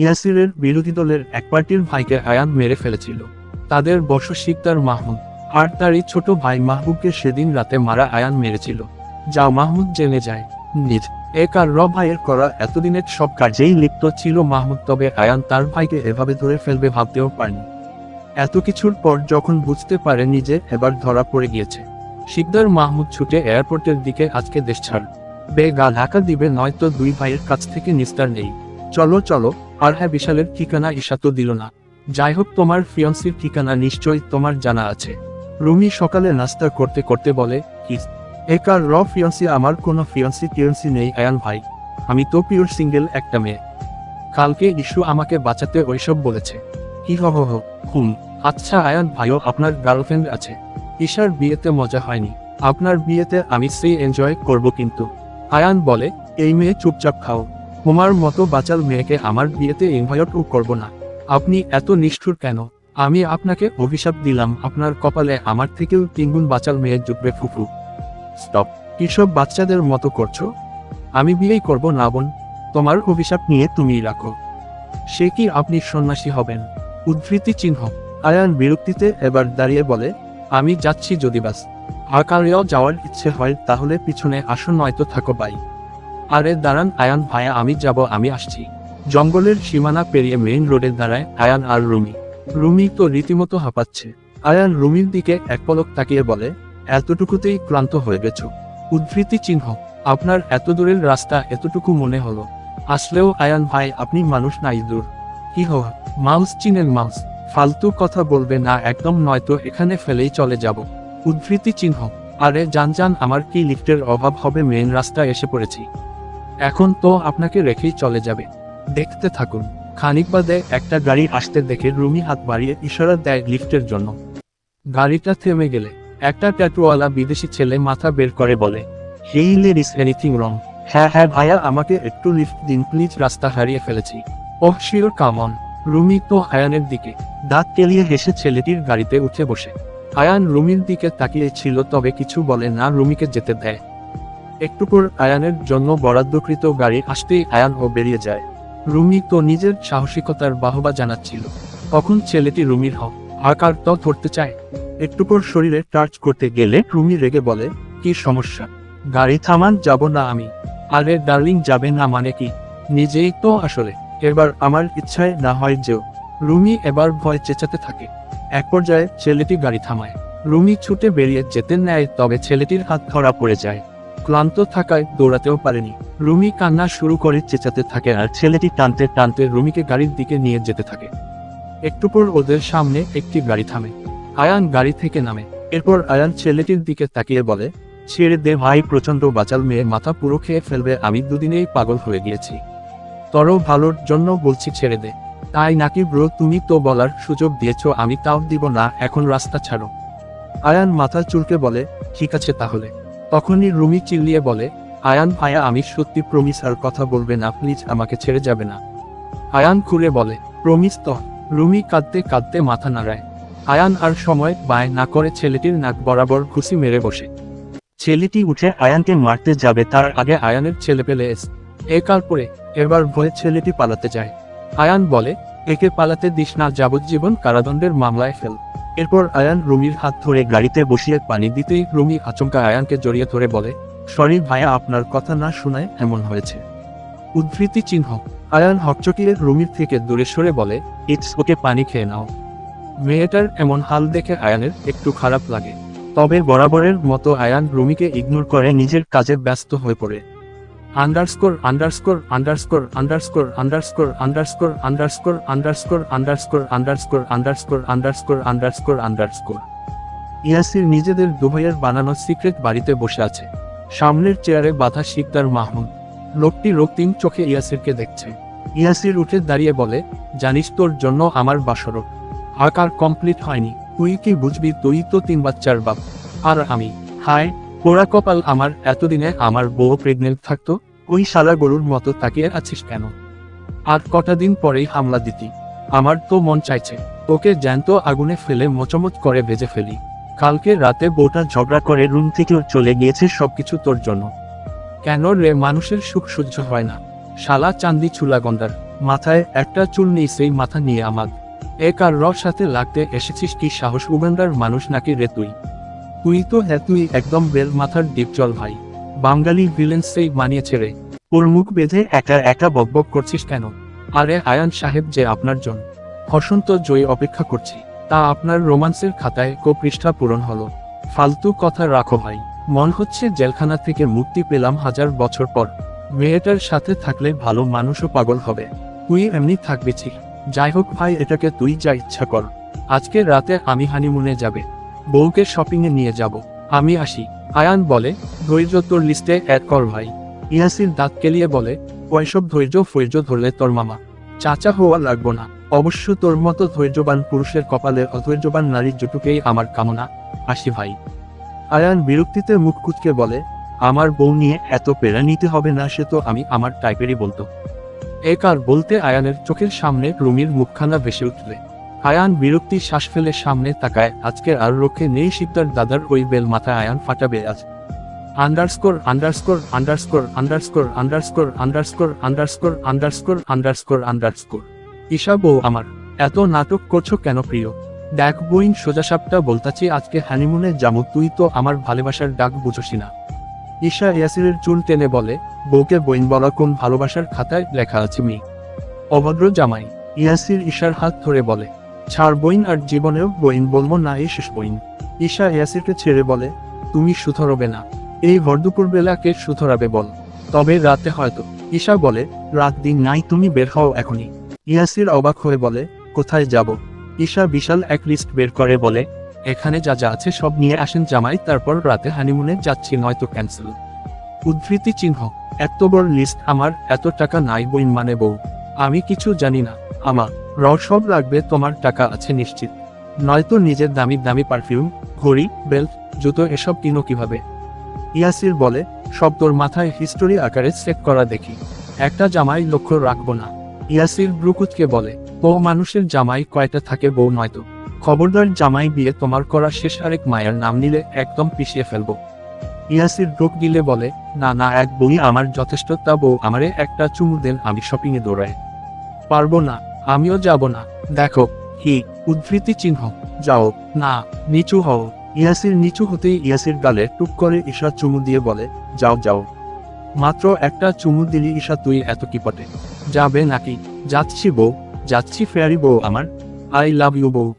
ইয়াসিরের বিরোধী দলের এক পার্টির ভাইকে আয়ান মেরে ফেলেছিল। তাদের বর্ষ শিকদার মাহমুদ আর তারই ছোট ভাই মাহবুবকে সেদিন রাতে মারা আয়ান মেরেছিল। যা মাহমুদ জেনে যায়। নিজ এক আর র ভাইয়ের করা এতদিনের সব কাজেই লিপ্ত ছিল মাহমুদ, তবে আয়ান তার ভাইকে এভাবে ধরে ফেলবে ভাবতেও পারেনি। এত কিছুর পর যখন বুঝতে পারে নিজে এবার ধরা পড়ে গিয়েছে। শিকদার মাহমুদ ছুটে এয়ারপোর্টের দিকে আজকে দেশ ছাড়। বেগা ঢাকা দিবে নয়তো দুই ভাইয়ের কাছ থেকে নিস্তার নেই। চলো চলো, আর হ্যাঁ বিশালের ঠিকানা ঈশা তো দিল না। যাই হোক তোমার ফিয়ন্সির ঠিকানা নিশ্চয়ই তোমার জানা আছে। রুমি সকালে নাস্তা করতে করতে বলে একার র ফিয়ন্সি আমার কোনো ফিয়ন্সি টিয়ন্সি নেই, আয়ান ভাই। আমি তো পিওর সিঙ্গেল একটা মেয়ে। কালকে ইস্যু আমাকে বাঁচাতে ওইসব বলেছে। কি হো হো হো, হুম। আচ্ছা আয়ান ভাইও, আপনার গার্লফ্রেন্ড আছে। ঈশার বিয়েতে মজা হয়নি। আপনার বিয়েতে আমি সেই এনজয় করব কিন্তু। আয়ান বলে, এই মেয়ে চুপচাপ খাও। তোমার মতো বাচাল মেয়েকে আমার বিয়েতে ইনভাইটও করব না। আপনি এত নিষ্ঠুর কেন? আমি আপনাকে অভিশাপ দিলাম, আপনার কপালে আমার থেকেও তিনগুণ বাচাল মেয়ে জুটবে ফুফু। স্টপ। কিসব বাচ্চাদের মতো করছ? আমি বিয়েই করব না, বোন। তোমার অভিশাপ নিয়ে তুমিই রাখো। সে কি আপনি সন্ন্যাসী হবেন? উদ্ধৃতি চিহ্ন। আয়ান বিরক্তিতে এবার দাঁড়িয়ে বলে, আমি যাচ্ছি যদি বাস। আকারেও যাওয়ার ইচ্ছে হয়, তাহলে পিছনে আসো, নয়তো থাকো, বাই। আরে দাঁড়ান, আয়ান, ভাইয়া, আমি যাব, আমি আসছি। জঙ্গলের সীমানা পেরিয়ে মেইন রোডে দাঁড়ায় আয়ান আর রুমি। রুমি তো রীতিমতো হাঁপাচ্ছে। আয়ান রুমির দিকে এক পলক তাকিয়ে বলে, এতটুকুতেই ক্লান্ত হয়ে গেছ। উদ্ধৃতি চিহ্ন, আপনার এত দূরের রাস্তা এতটুকু মনে হলো। আসলেও আয়ান ভাই, আপনি মানুষ নাই দূর। কি হো মাউস চিনেন মাউস, ফালতু কথা বলবে না, একদম নয়তো এখানে ফেলেই চলে যাব। উদ্ধৃতি চিহ্ন, আরে জান জান আমার কি লিফটের অভাব হবে মেন রাস্তায় এসে পড়েছি। এখন তো আপনাকে রেখেই চলে যাবে। দেখতে থাকুন, খানিক বাদে একটা গাড়ি আসতে দেখে রুমি হাত বাড়িয়ে ইশারা দেয় লিফটের জন্য। গাড়িটা থেমে গেলে, একটা ট্যাটুওয়ালা বিদেশি ছেলে মাথা বের করে বলে হেই লেডিস এনিথিং রং হ্যাঁ হ্যাঁ ভাইয়া, আমাকে একটু লিফট দিন প্লিজ রাস্তা হারিয়ে ফেলেছি। ওহ শিওর কামন রুমি তো আয়ানের দিকে দাঁত কেলিয়ে হেসে ছেলেটির গাড়িতে উঠে বসে। আয়ান রুমির দিকে তাকিয়ে ছিল, তবে কিছু বলে না, রুমিকে যেতে দেয়। একটু পর আয়ানের জন্য বরাদ্দকৃত গাড়ি আসতেই আয়ান ও বেরিয়ে যায়। রুমি তো নিজের সাহসিকতার বাহবা জানাচ্ছিল। তখন ছেলেটি রুমির হক আকার তো ধরতে চায়। একটু শরীরে টাচ করতে গেলে রুমি রেগে বলে, কি সমস্যা? গাড়ি থামান যাব না আমি। আরে ডার্লিং, যাবে না মানে কি? নিজেই তো আসলে। এবার আমার ইচ্ছায় না হয় যেও। রুমি এবার ভয় চেঁচাতে থাকে। এক পর্যায়ে ছেলেটি গাড়ি থামায়। রুমি ছুটে বেরিয়ে যেতে নেয়, তবে ছেলেটির হাত ধরা পড়ে যায়। ক্লান্ত থাকায় দৌড়াতেও পারেনি। রুমি কান্না শুরু করে চেঁচাতে থাকে আর ছেলেটি টানতে টানতে রুমিকে গাড়ির দিকে নিয়ে যেতে থাকে। একটু পর ওদের সামনে একটি গাড়ি থামে। আয়ান গাড়ি থেকে নামে। এরপর আয়ান ছেলেটির দিকে তাকিয়ে বলে, ছেড়ে দে ভাই প্রচণ্ড বাচাল মেয়ে, মাথা পুরো খেয়ে ফেলবে, আমি দুদিনেই পাগল হয়ে গিয়েছি। তর ভালোর জন্য বলছি ছেড়ে দে। তাই নাকি ব্রো, তুমি তো বলার সুযোগ দিয়েছ, আমি তাও দিব না, এখন রাস্তা ছাড়ো। আয়ান মাথা চুলকে বলে, ঠিক আছে তাহলে। তখনই রুমি চিল্লিয়ে বলে, আয়ান, ভাইয়া, আমি সত্যি প্রমিস আর কথা বলবে না, প্লিজ আমাকে ছেড়ে যাবে না। আয়ান খুলে বলে, প্রমিস তো। রুমি কাঁদতে কাঁদতে মাথা নাড়ায়। আয়ান আর সময় বায় না করে ছেলেটির নাক বরাবর ঘুষি মেরে বসে। ছেলেটি উঠে আয়ানকে মারতে যাবে, তার আগে আয়ানের ছেলে পেলে এস। এ কাল পরে এবার ভয়ে ছেলেটি পালাতে যায়। আয়ান বলে, একে পালাতে দিস না, যাবজ্জীবন কারাদণ্ডের মামলায় ফেল। এরপর আয়ান রুমির হাত ধরে গাড়িতে বসিয়ে পানি দিতেই রুমি আচমকা আয়ানকে জড়িয়ে ধরে বলে সরি ভাইয়া আপনার কথা না শোনায় এমন হয়েছে। উদ্ধৃতি চিহ্ন। আয়ান হকচকিয়ে রুমির থেকে দূরে সরে বলে, ইটস ওকে, পানি খেয়ে নাও। মেয়েটার এমন হাল দেখে আয়ানের একটু খারাপ লাগে। তবে বরাবরের মতো আয়ান রুমিকে ইগনোর করে নিজের কাজে ব্যস্ত হয়ে পড়ে। Underscore underscore underscore underscore underscore underscore underscore underscore underscore underscore underscore underscore underscore underscore Yasir নিজেদের দুভাইয়ের বানানো সিক্রেট বাড়িতে বসে আছে সামনের চেয়ারে বাধা শিকদার মাহমুদ লোকটি রক্তিম চোখে ইয়াসিরকে দেখছে ইয়াসির উঠে দাঁড়িয়ে বলে জানিস তোর জন্য আমার বাসরক আকার কমপ্লিট হয়নি তুই কি বুঝবি তুই তো তিন বাচ্চার বাপ আর আমি হায় পোড়া কপাল আমার, এতদিনে আমার বউ প্রেগনেন্ট থাকতো, ওই শালা গরুর মতো তাকিয়ে আছিস কেন? আর কটা দিন পরেই হামলা দিতি। আমার তো মন চাইছে ওকে জ্যান্ত আগুনে ফেলে মোচমোচ করে ভেজে ফেলি। কালকে রাতে বউটা ঝগড়া করে রুম থেকে চলে গিয়েছে সবকিছু তোর জন্য। কেন রে মানুষের সুখ সহ্য হয় না? শালা চান্দি চুলা গন্ডার, মাথায় একটা চুল নেই সেই মাথা নিয়ে আমাদ। এক আর রস সাথে লাগতে এসেছিস কি সাহস উগান্ডার মানুষ নাকি রে তুই? তুই তো হ্যাঁ তুই একদম বেল মাথার ডিপ চল ভাই। বাঙালি ভিলেন সেই মানিয়েছে রে। ওর মুখ বেঁধে একা একা বকবক করছিস কেন? আরে আয়ান সাহেব যে আপনার জন। বসন্ত জয়ী অপেক্ষা করছি। তা আপনার রোমান্সের খাতায় কো পৃষ্ঠা পূরণ হলো। ফালতু কথা রাখো ভাই। মন হচ্ছে জেলখানা থেকে মুক্তি পেলাম হাজার বছর পর। মেয়েটার সাথে থাকলে ভালো মানুষও পাগল হবে। তুই এমনি থাকবি ঠিক। যাই হোক ভাই, এটাকে তুই যা ইচ্ছা কর। আজকে রাতে আমি হানিমুনে যাবে। বউকে শপিং এ নিয়ে যাব। আমি আসি। আয়ান বলে, ধৈর্য তোর লিস্টে অ্যাড কর ভাই। ইয়াসির দাঁত কেলিয়ে বলে, ওইসব ধৈর্য ফৈর্য ধরলে তোর মামা। চাচা হওয়া লাগবো না। অবশ্য তোর মতো ধৈর্যবান পুরুষের কপালে অধৈর্যবান নারীর জুটুকেই আমার কামনা। আসি ভাই। আয়ান বিরক্তিতে মুখ কুচকে বলে, আমার বউ নিয়ে এত পেরা নিতে হবে না, সে তো আমি আমার টাইপেরই বলতো। এক আর বলতে আয়ানের চোখের সামনে রুমির মুখখানা ভেসে উঠলে। আয়ান বিরক্তি শ্বাস ফেলে সামনে তাকায়। আজকের আর রক্ষে নেই শিবদার দাদার ওই বেল মাথায় আয়ান ফাটাবে আজ। Underscore underscore underscore underscore underscore underscore underscore underscore underscore underscore. Isha বউ আমার, এত নাটক করছ কেন প্রিয়? দেখ বইন সোজাসাপটা বলতাছি আজকে হানিমুনে যাব, তুই তো আমার ভালোবাসার ডাক বুঝোসি না। ঈশা ইয়াসিরের চুল টেনে বলে, বউকে বইন বলা কোন ভালোবাসার খাতায় লেখা আছে মি। অভদ্র জামাই, ইয়াসির ঈশার হাত ধরে বলে ছাড় বইন আর জীবনেও বইন বলব না এই শেষ বইন। ঈশা ইয়াসিরকে ছেড়ে বলে, তুমি সুথরবে না। এই ভরদুপুর বেলাকে সুথরাবে বল। তবে রাতে হয়তো। ঈশা বলে, রাত দিন নাই, তুমি বের হও এখনই। ইয়াসির অবাক হয়ে বলে, কোথায় যাব? ঈশা বিশাল এক লিস্ট বের করে বলে, এখানে যা যা আছে সব নিয়ে আসেন জামাই, তারপর রাতে হানিমুনে যাচ্ছি, নয়তো ক্যান্সেল উদ্ধৃতি চিহ্ন, এত বড় লিস্ট আমার, এত টাকা নাই বইন মানে বউ। আমি কিছু জানি না আমার র সব লাগবে, তোমার টাকা আছে নিশ্চিত। নয়তো নিজের দামি দামি পারফিউম, ঘড়ি, বেল্ট, জুতো এসব কিনো কীভাবে? ইয়াসির বলে, সব তোর মাথায় হিস্টোরি আকারে চেক করা দেখি। একটা জামাই লক্ষ্য রাখব না। ইয়াসির ব্রুকুতকে বলে বউ মানুষের জামাই কয়টা থাকে বউ নয়তো। খবরদার জামাই বিয়ে তোমার করা শেষ আরেক মায়ের নাম নিলে একদম পিছিয়ে ফেলব। ইয়াসির রোগ দিলে বলে, না না, এক বই আমার যথেষ্ট, তা বউ আমারে একটা চুমু দেন, আমি শপিংয়ে দৌড়াই। পারব না। আমিও যাব না। দেখো, হি, উদ্ধৃতি চিহ্ন। যাও। না, নিচু হও। ইয়াসির নিচু হতেই ইয়াসির গালে টুক করে ঈশা চুমু দিয়ে বলে, যাও যাও। মাত্র একটা চুমু দিলি ঈশা, তুই এত কি পটে যাবে নাকি? যাচ্ছি বউ, যাচ্ছি ফেয়ারি বউ আমার। আই লাভ ইউ বউ।